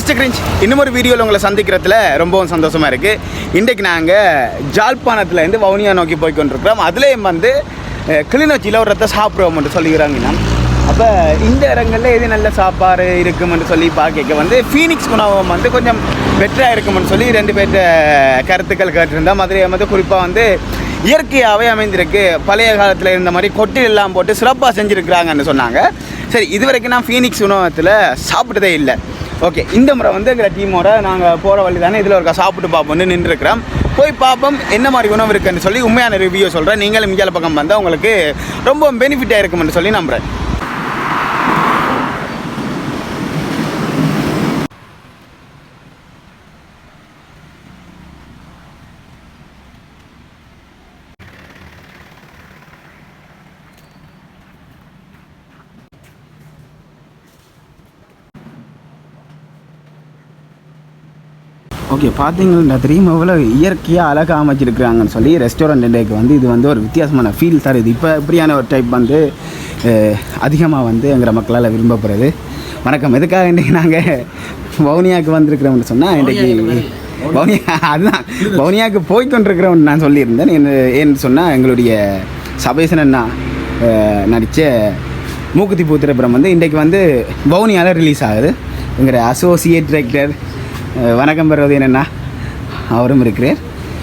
Mister cringe இன்னும் ஒரு வீடியோவில் உங்களை சந்திக்கிறதுல ரொம்பவும் சந்தோஷமாக இருக்குது இன்றைக்கு நாங்கள் ஜாழ்ப்பாணத்துலேருந்து வவுனியா நோக்கி போய் கொண்டிருக்கிறோம். அதுலேயும் வந்து கிளிநொச்சியில் ஒரு ரத்த சாப்பிடுவோம்னு சொல்லிக்கிறாங்க அப்போ இந்த இடங்களில் எது நல்ல சாப்பாடு இருக்குமென்னு சொல்லி பார்க்க வந்து ஃபீனிக்ஸ் உணவகம் வந்து கொஞ்சம் பெட்டராக இருக்குமென்னு சொல்லி ரெண்டு பேர்ட்ட கருத்துக்கள் கேட்டிருந்தோம். மதுரையை வந்து குறிப்பாக வந்து இயற்கையாகவே அமைந்திருக்கு. பழைய காலத்தில் இருந்த மாதிரி கொட்டில் எல்லாம் போட்டு சிறப்பாக செஞ்சுருக்கிறாங்கன்னு சொன்னாங்க. சரி இது வரைக்கும் நான் ஃபீனிக்ஸ் உணவகத்தில் சாப்பிட்டதே இல்லை. ஓகே இந்த முறை வந்து எங்களை டீமோட நாங்கள் போகிற வழி தானே இதில் ஒருக்கா சாப்பிட்டு பார்ப்போம்னு நின்றுருக்கிறோம் போய் பார்ப்போம் என்ன மாதிரி உணவு இருக்குன்னு சொல்லி உண்மையான ரிவ்யூ சொல்கிறேன் நீங்களும் இங்கே பக்கம் வந்தால் உங்களுக்கு ரொம்ப பெனிஃபிட்டாக இருக்கும்னு சொல்லி நம்புகிறேன் ஓகே பார்த்தீங்கன்னா தெரியும் எவ்வளோ இயற்கையாக அழகாக அமைச்சிருக்கிறாங்கன்னு சொல்லி ரெஸ்டாரண்ட் டேக்கு வந்து இது வந்து ஒரு வித்தியாசமான ஃபீல் தருது. இப்போ இப்படியான ஒரு டைப் வந்து அதிகமாக வந்து எங்கிற மக்களால் விரும்பப்படுறது வணக்கம். எதுக்காக இன்றைக்கி நாங்கள் வவுனியாவுக்கு வந்திருக்கிறோம்னு சொன்னால் இன்றைக்கி வவுனியா அதுதான். வவுனியாவுக்கு போய் கொண்டிருக்கிறோம்னு நான் சொல்லியிருந்தேன். என்ன ஏன்னு சொன்னால் எங்களுடைய சபேசன் அண்ணா நடித்த மூக்குத்தி பூத்திரப்புறம் வந்து இன்றைக்கு வந்து வவுனியாவில் ரிலீஸ் ஆகுது. எங்கிற அசோசியேட் டைரக்டர் வணக்கம் பெறுவது என்னென்னா அவரும் இருக்கிறார்.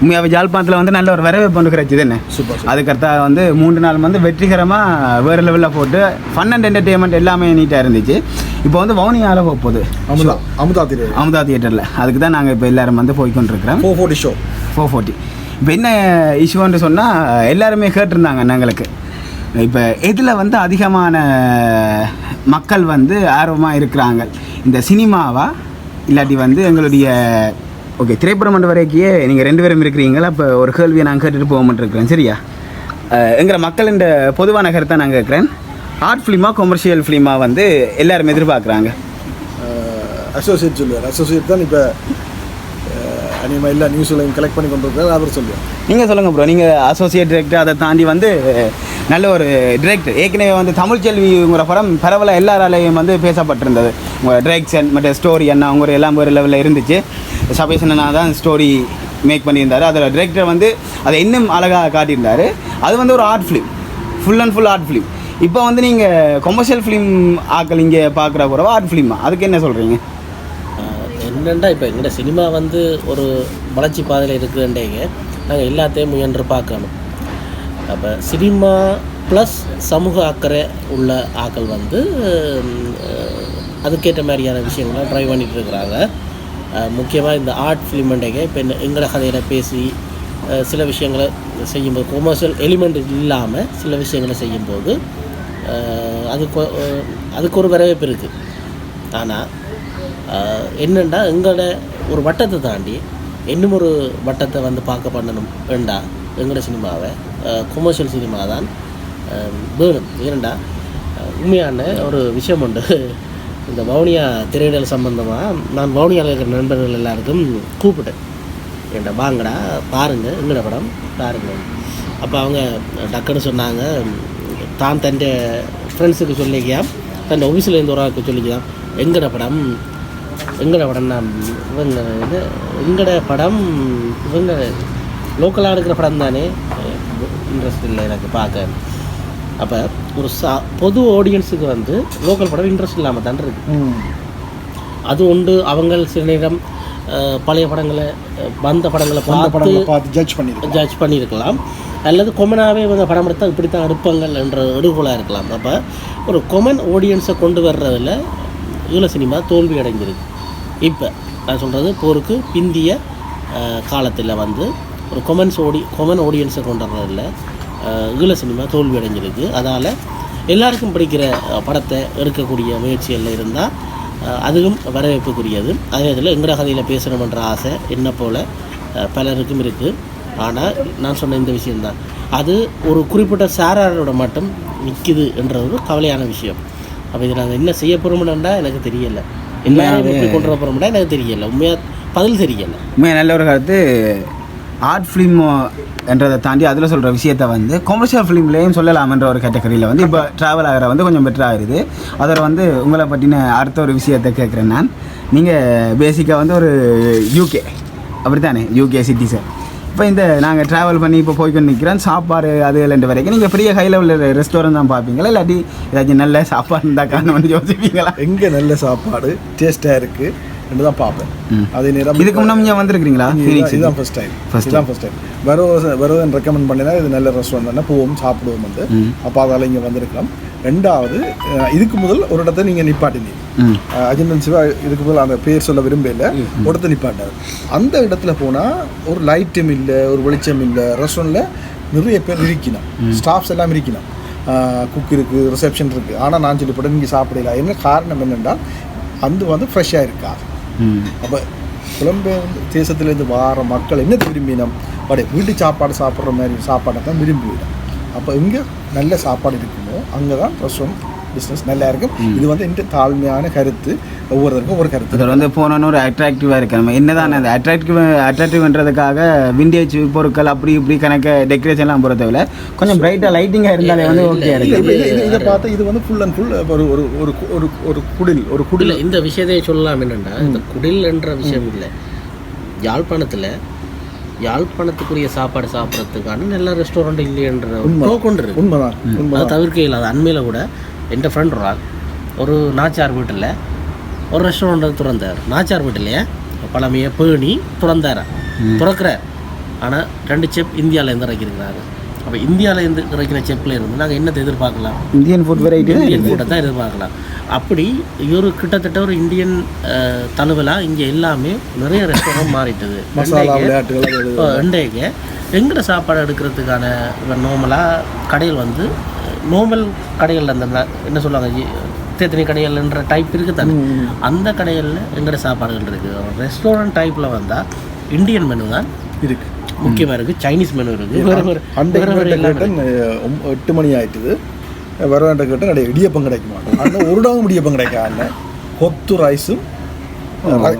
உண்மையாகவே ஜாழ்ப்பாணத்தில் வந்து நல்ல ஒரு வரவேற்பு ஒன்று கிடைச்சிது என்ன? சூப்பர் அதுக்கடுத்தா வந்து மூன்று நாள் வந்து வெற்றிகரமாக வேறு லெவலில் போட்டு ஃபன் அண்ட் என்டர்டெயின்மெண்ட் எல்லாமே நீட்டாக இருந்துச்சு. இப்போ வந்து வவுனியாவில் போக போகுது. அமுதா அமுதா திரு அமுதா தியேட்டரில் அதுக்கு தான் நாங்கள் இப்போ எல்லாரும் வந்து போய் கொண்டிருக்கிறோம் four forty show four forty இப்போ என்ன இஷ்யூன்னு சொன்னால் எல்லாருமே கேட்டிருந்தாங்க எங்களுக்கு இப்போ இதில் வந்து அதிகமான மக்கள் வந்து ஆர்வமாக இருக்கிறாங்க? இந்த சினிமாவா இல்லாட்டி வந்து எங்களுடைய ஓகே திரைப்படம் மன்ற வரைக்கே நீங்கள் ரெண்டு பேரும் இருக்கிறீங்களா? அப்போ ஒரு கேள்வியை நான் கேட்டுட்டு போக இருக்கிறேன் சரியா? எங்களை மக்கள் இந்த பொதுவான கருத்தை நான் கேட்குறேன். ஆர்ட் ஃபிலிமா கொமர்ஷியல் ஃபிலிமா வந்து எல்லாரும் எதிர்பார்க்குறாங்க? அசோசியேட் சொல்லுவார். அசோசியேட் தான் இப்போ அனிமா எல்லா நியூஸ்லையும் கலெக்ட் பண்ணி கொண்டு அவர் சொல்லுவார். நீங்கள் சொல்லுங்கள் ப்ரோ நீங்கள் அசோசியேட் டிரெக்டர் அதை தாண்டி வந்து நல்ல ஒரு டிரெக்டர் ஏற்கனவே வந்து தமிழ்ச்செல்விங்கிற படம் பரவலாக எல்லாராலையும் வந்து பேசப்பட்டிருந்தது. உங்கள் டிரெக்ஷன் மற்ற ஸ்டோரி என்ன அவங்க எல்லாம் ஒரு லெவலில் இருந்துச்சு. சபேசனா தான் ஸ்டோரி மேக் பண்ணியிருந்தாரு. அதில் டிரெக்டர் வந்து அதை இன்னும் அழகாக காட்டியிருந்தார். அது வந்து ஒரு art film full and full art film இப்போ வந்து நீங்கள் கொமர்ஷியல் ஃபிலிம் ஆக்கள் இங்கே பார்க்குற குறவா ஆர்ட் ஃபிலிமா அதுக்கு என்ன சொல்கிறீங்க என்னென்னா இப்போ எங்கள்ட சினிமா வந்து ஒரு வளர்ச்சி பாதையில் இருக்குதுன்றீங்க நாங்கள் எல்லாத்தையும் முயன்று பார்க்கணும். அப்போ சினிமா ப்ளஸ் சமூக அக்கறை உள்ள ஆக்கள் வந்து அதுக்கேற்ற மாதிரியான விஷயங்களை ட்ரை பண்ணிகிட்டு இருக்கிறாங்க. முக்கியமாக இந்த ஆர்ட் ஃபிலிம்ன்றீங்க இப்போ என்ன எங்களோட கதையில் பேசி சில விஷயங்களை செய்யும்போது கொமர்ஷியல் எலிமெண்ட் இல்லாமல் சில விஷயங்களை செய்யும்போது அதுக்கு அதுக்கு ஒரு வரவேற்பு இருக்குது ஆனால் என்னென்னா எங்களோட ஒரு வட்டத்தை தாண்டி இன்னும் ஒரு வட்டத்தை வந்து பார்க்க பண்ணணும் வேண்டாம் எங்களோட சினிமாவை கொமர்ஷியல் சினிமா தான் அஹ், வேணும். ஏனண்டா உண்மையான ஒரு விஷயம் உண்டு. இந்த வவுனியா திரையிடல் சம்பந்தமாக நான் வவுனியாவில் இருக்கிற நண்பர்கள் எல்லாருக்கும் கூப்பிட்டேன். ஏன்டா வாங்கடா பாருங்கள் எங்கட படம் பாருங்கள் அப்போ அவங்க டக்குன்னு சொன்னாங்க தான் தன் ஃப்ரெண்ட்ஸுக்கு சொல்லிக்கலாம் தன் ஆஃபீஸில் இருந்து ஒரு ஆளுக்கு சொல்லிக்கலாம் எங்கட படம் எங்கட படம் நான் இவங்க இது எங்கட படம் இவங்க லோக்கலாக எடுக்கிற படம் தானே? இன்ட்ரெஸ்ட் இல்லை எனக்கு பார்க்க. அப்போ ஒரு சா பொது ஆடியன்ஸுக்கு வந்து லோக்கல் படம் இன்ட்ரெஸ்ட் இல்லாமல் தான் இருக்குது அது உண்டு. அவங்க சில நேரம் பழைய படங்களை வந்த படங்களை பார்த்து பார்த்து ஜட்ஜ் பண்ணியிருக்கோம் ஜட்ஜ் பண்ணியிருக்கலாம். அல்லது கொமனாகவே இவங்க படம் எடுத்தால் இப்படி தான் எடுப்பாங்கள் என்ற எடுகோலாக இருக்கலாம். அப்போ ஒரு கொமன் ஆடியன்ஸை கொண்டு வர்றதில் ஈழ சினிமா தோல்வி அடைஞ்சிருக்கு இப்போ நான் சொல்கிறது போருக்கு பிந்திய காலத்தில் வந்து ஒரு கொமன்ஸ் ஓடி கொமன் ஆடியன்ஸை கொண்டு வர்றதில் அஹ், ஈழ சினிமா தோல்வி அடைஞ்சிருக்கு அதால் எல்லாருக்கும் பிடிக்கிற படத்தை எடுக்கக்கூடிய முயற்சிகளில் இருந்தால் அதுவும் வரவேற்புக்குரியது. அதே இதில் எங்கட கதையில் பேசணுமென்ற ஆசை என்ன போல் பலருக்கும் இருக்குது ஆனால் நான் சொன்ன இந்த விஷயம்தான். அது ஒரு குறிப்பிட்ட சாராரோட மட்டும் நிற்கிது என்றது ஒரு கவலையான விஷயம். அப்போ இதை நாங்கள் என்ன செய்ய போகிறோம்னா எனக்கு தெரியலை. எப்படி கொண்டு வர போகிறோம்னா எனக்கு தெரியலை. உண்மையாக பதில் தெரியலை. உண்மையாக நல்ல ஒரு கருத்து. ஆர்ட் ஃபிலிம் uh, என்றதை தாண்டி அதில் சொல்கிற விஷயத்த வந்து கொமர்ஷியல் ஃபிலிம்லேயும் சொல்லலாம்ன்ற ஒரு கேட்டகரியில் வந்து இப்போ ட்ராவல் ஆகிற வந்து கொஞ்சம் பெட்டராக இருக்குது. அதில் வந்து உங்களை பற்றின அடுத்த ஒரு விஷயத்தை கேட்குறேன் நான். நீங்கள் பேசிக்காக வந்து ஒரு யூகே அப்படி தானே யூகே சிட்டிசன் இப்போ இந்த நாங்கள் ட்ராவல் பண்ணி இப்போ போய்க்கு நிற்கிறோம் சாப்பாடு அது இல்லைன்ற வரைக்கும். நீங்கள் பெரிய ஹை லெவலில் ரெஸ்டாரண்ட் தான் பார்ப்பீங்களா? இல்லாட்டி ஏதாச்சும் நல்ல சாப்பாடு இருந்தால் காரணம் யோசிப்பீங்களா? எங்கே நல்ல சாப்பாடு? டேஸ்ட்டாக இருக்குது என்று தான் பார்ப்பேன். அதே நேரம் இதுக்கு முன்னாடி நீங்கள் வந்திருக்கிறீங்களா? இதுதான் ஃபர்ஸ்ட் டைம் First இதுதான் ஃபர்ஸ்ட் டைம் வரோ வருவதன் ரெக்கமெண்ட் பண்ணினா இது நல்ல ரெஸ்டாரண்ட் தானே போவோம் சாப்பிடுவோம் வந்து. அப்போ அதால் இங்கே வந்திருக்கலாம். ரெண்டாவது இதுக்கு முதல் ஒரு இடத்த நீங்கள் நிப்பாட்டினீங்க. அஜந்தன் சிவா இதுக்கு முதல் அந்த பேர் சொல்ல விரும்பல இடத்த நிப்பாட்டார். அந்த இடத்துல போனால் ஒரு லைட்டும் இல்லை ஒரு வெளிச்சம் இல்லை. ரெஸ்டாரண்ட்டில் நிறைய பேர் இருக்கணும். ஸ்டாஃப்ஸ் எல்லாம் இருக்கணும். குக் இருக்குது ரிசப்ஷன் இருக்குது ஆனால் நான் சொல்லிப்பட்டேன் நீங்கள் சாப்பிடல. என்ன காரணம் என்னென்றால் அந்த வந்து ஃப்ரெஷ்ஷாக இருக்காது அப்போ புலம்பெயர் தேசத்துலேருந்து வார மக்கள் என்ன விரும்பினோம் படை வீட்டு சாப்பாடு சாப்பிட்ற மாதிரி சாப்பாடை தான் விரும்பிவிடும் அப்போ இங்கே நல்ல சாப்பாடு இருக்குமோ அங்கே தான் ரெஸ்டாரண்ட் பிஸ்னஸ் நல்லா இருக்கும் இது வந்து எந்த தாழ்மையான கருத்து. ஒவ்வொருத்தருக்கும் ஒவ்வொரு கருத்து. இதில் வந்து போனோன்னு ஒரு அட்ராக்டிவாக இருக்கு. நம்ம என்னதான் அந்த அட்ராக்டிவ் அட்ராக்டிவ்ன்றதுக்காக விண்டேஜ் பொருட்கள் அப்படி இப்படி கணக்க டெக்கரேஷன்லாம் போகிறத விட கொஞ்சம் பிரைட்டாக லைட்டிங்காக இருந்தாலே வந்து ஓகே இல்லை இருக்கு. இப்போ இது பார்த்தா இது வந்து ஃபுல் அண்ட் ஃபுல் ஒரு ஒரு ஒரு ஒரு ஒரு குடில் ஒரு குடில். இந்த விஷயத்தை சொல்லலாம் என்னென்னா இந்த குடில் என்ற விஷயம் இல்லை. யாழ்ப்பாணத்தில் யாழ்ப்பாணத்துக்குரிய சாப்பாடு சாப்பிட்றதுக்கான நல்ல ரெஸ்டாரண்ட் இல்லையன்ற கொண்டு இருக்கு. உண்மைதான் உண்மை அது தவிர்க்க இல்லாத அண்மையில் கூட ஃப்ரெண்ட் ஒரு ஆள் ஒரு நாச்சார் வீட்டில் ஒரு ரெஸ்டாரண்ட் திறந்தார். நாச்சார் வீட்டிலேயே பழமையை பேணி திறந்தார். திறக்கிறார். ஆனால் ரெண்டு செப் இந்தியாவிலேருந்து இறக்கியிருக்கிறாங்க அப்போ இந்தியாவிலேருந்து இறக்கிற செப்பில் இருந்து நாங்கள் என்னத்தை எதிர்பார்க்கலாம்? இந்தியன் ஃபுட் வெரைட்டி இந்தியன் ஃபுட்டை தான் எதிர்பார்க்கலாம். அப்படி ஒரு கிட்டத்தட்ட ஒரு இந்தியன் தழுவலாக இங்கே எல்லாமே நிறைய ரெஸ்டாரண்ட் மாறிட்டது. இன்றைக்கு எங்கட சாப்பாடு எடுக்கிறதுக்கான நார்மலாக கடைகள் வந்து நார்மல் கடைகள் அந்த என்ன சொல்லுவாங்க தேத்தனி கடைகள்ன்ற டைப் இருக்குது தானே அந்த கடைகளில் எங்கட சாப்பாடுகள் இருக்குது ரெஸ்டாரண்ட் டைப்பில் வந்தால் இந்தியன் மெனு தான் இருக்கு. முக்கியமாக இருக்குது சைனீஸ் மெனு இருக்குது எட்டு மணி ஆயிட்டுது. வரவேண்ட கேட்டேன் நிறைய இடியப்பம் கிடைக்க மாட்டேன் ஆனால் ஒரு டாவும் இடியப்பம் கிடைக்காது கொத்து ரைஸும்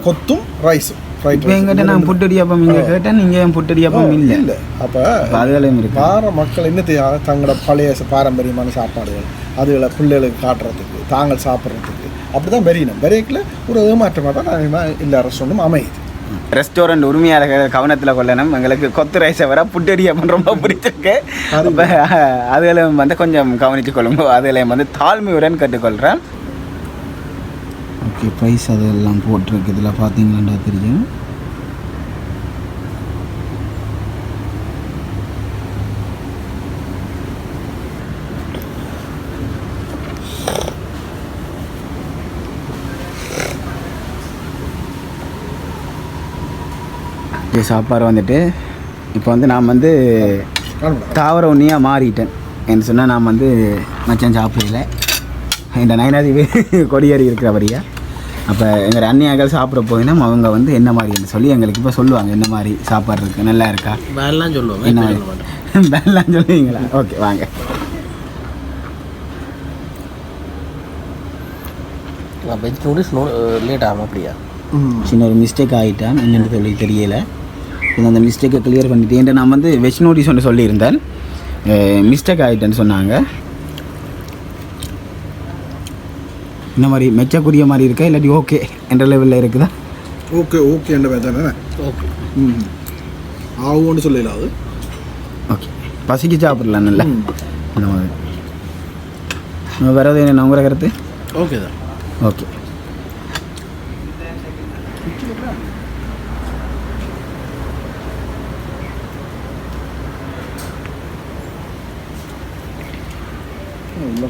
கொத்தும் ரைஸும் இப்போ எங்கிட்ட நான் புட்டடியாப்பம் இங்கே கேட்டேன் நீங்கள் ஏன் புட்டடியாப்பம் இல்லை இல்லை. அப்போ அதுகளையும் இருக்கு. வார மக்கள் என்ன செய்ய தங்களோட பழைய பாரம்பரியமான சாப்பாடுகள் அதுகளை பிள்ளைகளுக்கு காட்டுறதுக்கு தாங்கள் சாப்பிட்றதுக்கு அப்படி தான் பெரியணும் பெரியக்கில் ஒரு ஏமாற்றமாக தான் நான் எல்லா ரெஸ்டாரண்ட்டும் அமையுது. ரெஸ்டாரண்ட் உரிமையாளர்கள் கவனத்தில் கொள்ளணும். எங்களுக்கு கொத்து ரைஸை வர புட்டடியாப்பம் ரொம்ப பிடிச்சிருக்கு. அப்போ அதுகளையும் வந்து கொஞ்சம் கவனித்து கொள்ளுங்க. அதுகளையும் வந்து தாழ்மையுடன் கேட்டுக்கொள்கிறேன் ஓகே ப்ரைஸ் அதெல்லாம் போட்டிருக்கு. இதில் பார்த்தீங்கன்னா தெரியும். இது சாப்பாடு வந்துட்டு இப்போ வந்து நான் வந்து தாவர உண்ணியாக மாறிட்டேன். என்று சொன்னால் நான் வந்து மச்சான் சாப்பிடல. இந்த நயனாதிபதி கொடியேறி இருக்கிறபடியா. அப்போ எங்கள் அண்ணியாக்கள் சாப்பிட போயினா அவங்க வந்து என்ன மாதிரின்னு சொல்லி எங்களுக்கு இப்போ சொல்லுவாங்க என்ன மாதிரி சாப்பாடு இருக்குது நல்லா இருக்கா? வேலைலாம் சொல்லுவாங்க என்ன வேலாம் சொல்லுவீங்களா? ஓகே வாங்க. வெஜ் நூடுல்ஸ் லேட் ஆகும் அப்படியா? சின்ன ஒரு மிஸ்டேக் ஆகிட்டேன் என்னென்னு சொல்லி தெரியல. இது அந்த மிஸ்டேக்கை கிளியர் பண்ணிட்டேன். நான் வந்து வெஜ் நோட்டீஸ் ஒன்று சொல்லியிருந்தேன். மிஸ்டேக் ஆகிட்டேன்னு சொன்னாங்க. இந்த மாதிரி மெச்சக்குரிய மாதிரி இருக்கா? இல்லாட்டி ஓகே என்ற லெவலில் இருக்குதா? ஓகே ஓகே என்ற மாதிரி தானே? ஓகே ம். ஆகும்னு சொல்லல அது. ஓகே பசிக்கு சாப்பிடலாம் நல்லா. இந்த மாதிரி. வேறு எதுவும் என்ன உங்களோட கருத்து? ஓகே தான். ஓகே உள்ள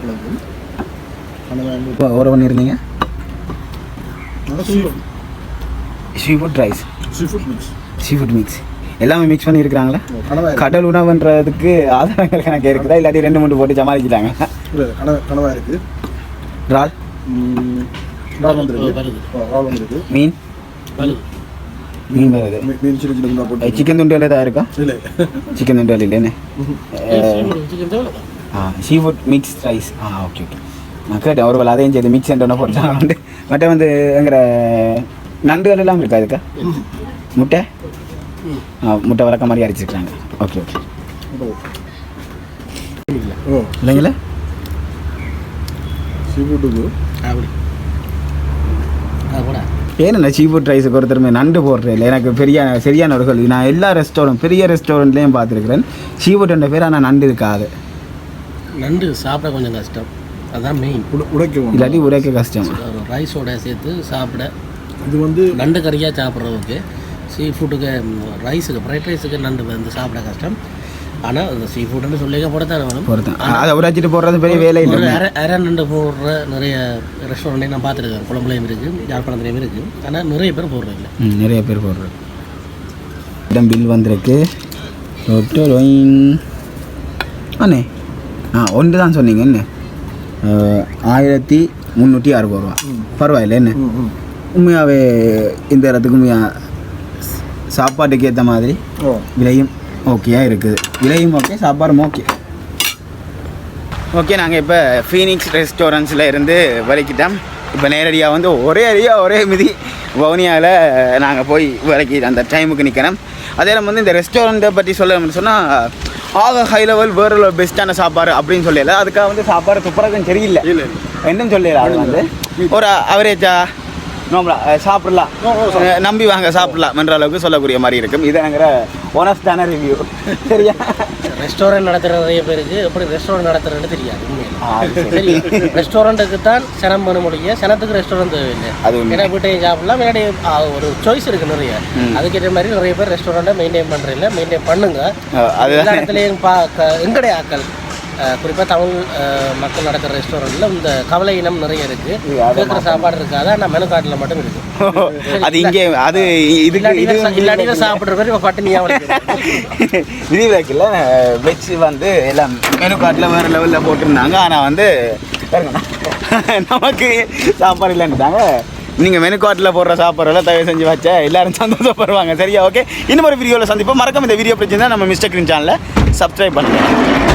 இப்போ பண்ணியிருந்தீங்க sea seafood rice food mix seafood mix எல்லாமே மிக்ஸ் பண்ணியிருக்கிறாங்களா? கனவா கடல் உணவுன்றதுக்கு ஆதாரங்கள் கணக்கு இருக்குதா? இல்லாட்டி ரெண்டு மூணு போட்டு சமாளிச்சிட்டாங்க. கனவா இருக்குது இறால். ரால் வந்துருக்கு. மீன். மீன் வருது மீ- மீன் சின்ன சின்ன போட்டு சிக்கன் துண்டு தான் இருக்கா? இல்லை. சிக்கன் துண்டு இல்லைன்னு. சிக்கன் தேவை ஆ சீ ஃபுட் மிக்ஸ் ரைஸ் ஆ ஓகே ஓகே நான் கேட்டேன் அதையும் செய்து மிக்ஸ் என்ன போட்டாங்க மற்ற வந்து எங்கிற நண்டுகள் எல்லாம் இருக்கா இருக்கா முட்டை? ஆ முட்டை வளர்க்க மாதிரி அரைச்சிருக்காங்க. ஓகே ஓகே ஓ இல்லைங்களா சீ ஃபுட்டுக்கு அப்படி கூட ஏன்னா சீ ஃபுட் ரைஸுக்கு ஒருத்தருமே நண்டு போடுறேன் இல்லை எனக்கு பெரிய சரியான ஒரு கேள்வி. நான் எல்லா ரெஸ்டாரண்ட் பெரிய ரெஸ்டாரண்ட்லேயும் பார்த்துருக்குறேன். சீ ஃபுட் என்ற பேர் ஆனால் நண்டு இருக்காது. நண்டு சாப்பிட கொஞ்சம் கஷ்டம். அதான் மெயின் உட- உடைக்கவும் இல்லாட்டி உரைக்க கஷ்டம். ரைஸோட சேர்த்து சாப்பிட. இது வந்து நண்டு கறியாக சாப்பிட்றதுக்கு சீ ஃபுட்டுக்கு ரைஸுக்கு ஃப்ரைட் ரைஸுக்கு நண்டு வந்து சாப்பிட கஷ்டம். ஆனால் அந்த சீ ஃபுட்டுன்னு சொல்லிக்க போட தான் வேணும் அதை உரைச்சிட்டு போடுறது பெரிய வேலை இல்லை. அரை அரை நண்டு போடுற நிறைய ரெஸ்டாரண்ட்டையும் நான் பார்த்துருக்கேன். குழம்புலையும் இருக்குது யாழ்ப்பாணத்துலையும் இருக்குது ஆனால் நிறைய பேர் போடுறதில்ல ம், நிறைய பேர் போடுறது. இடம் பில் வந்திருக்கு. டாக்டர் அண்ணே. ஆ ஒன்று தான் சொன்னீங்க என்ன? ஆயிரத்தி முந்நூற்றி அறுபது ரூபா. பரவாயில்ல என்ன. உண்மையாகவே இந்த இடத்துக்கு உண்மையா சாப்பாட்டுக்கு ஏற்ற மாதிரி ஓ. விலையும் ஓகேயா இருக்குது. விலையும் ஓகே சாப்பாடும் ஓகே ஓகே நாங்கள் இப்போ ஃபீனிக்ஸ் ரெஸ்டாரண்ட்ஸில் இருந்து வலிக்கிட்டோம். இப்போ நேரடியாக வந்து ஒரே அடியாக ஒரே மிதி வவுனியாவில் நாங்கள் போய் வரைக்கி அந்த டைமுக்கு நிற்கிறோம் அதே நம்ம வந்து இந்த ரெஸ்டாரண்ட்டை பற்றி சொல்லணும்னு சொன்னால் ஆக ஹை லெவல் வேறு பெஸ்ட்டான சாப்பாடு அப்படின்னு சொல்லல. அதுக்காக வந்து சாப்பாடு துப்புரகம் சரியில்லை இல்லை என்னன்னு சொல்லல அது வந்து. ஒரு அவரேஜா நோம்பலா சாப்பிடலாம். நம்பி வாங்க சாப்பிடலாம் என்ற அளவுக்கு சொல்லக்கூடிய மாதிரி இருக்கும். இது எனங்கிற ஒனஸ்டான ரிவ்யூ சரியா? ரெஸ்டாரண்ட் நடத்துகிற நிறைய பேருக்கு எப்படி ரெஸ்டாரண்ட் நடத்துறதுன்னு தெரியாது சரி. ரெஸ்டாரண்ட்டுக்கு தான் சனம் பண்ண முடியும் சனத்துக்கு ரெஸ்டாரண்ட் தேவையில்லை. ஏன்னா வீட்டையும் சாப்பிடலாம். முன்னாடி ஒரு சாய்ஸ் இருக்கு நிறைய. அதுக்கேற்ற மாதிரி நிறைய பேர் ரெஸ்டாரண்ட்டை மெயின்டைன் பண்ணுறதில்ல மெயின்டைன் பண்ணுங்க. எல்லா இடத்துலையும் பா எங்களுடைய ஆக்கள் குறிப்பாக தமிழ் மக்கள் நடத்துகிற ரெஸ்டாரண்ட்டில் இந்த கவலை இனம் நிறைய இருக்குது இது கேட்குற சாப்பாடு இருக்காது? ஆனால் மெனு கார்டில் மட்டும் இருக்குது அது இங்கே அது இது இதை இல்லாட்டி இதை சாப்பிட்ற பேர் இப்போ பட்டினியாக விதிவிலக்கில் வெஜ் வந்து எல்லாம் மெனு கார்டில் வேறு லெவலில் போட்டிருந்தாங்க. ஆனால் வந்து நமக்கு சாப்பாடு இல்லைன்னுட்டாங்க. நீங்கள் மெனு கார்டில் போடுற சாப்பாடெல்லாம் தயவு செஞ்சு வச்சா எல்லாரும் சந்தோஷப்படுவாங்க. சரியா ஓகே இன்னும் ஒரு வீடியோவில் சந்திப்போம். மறக்காம இந்த வீடியோ பிடிச்சிருந்தா நம்ம மிஸ்டர் கிரீன் சேனலை சப்ஸ்கிரைப் பண்ணுங்கள்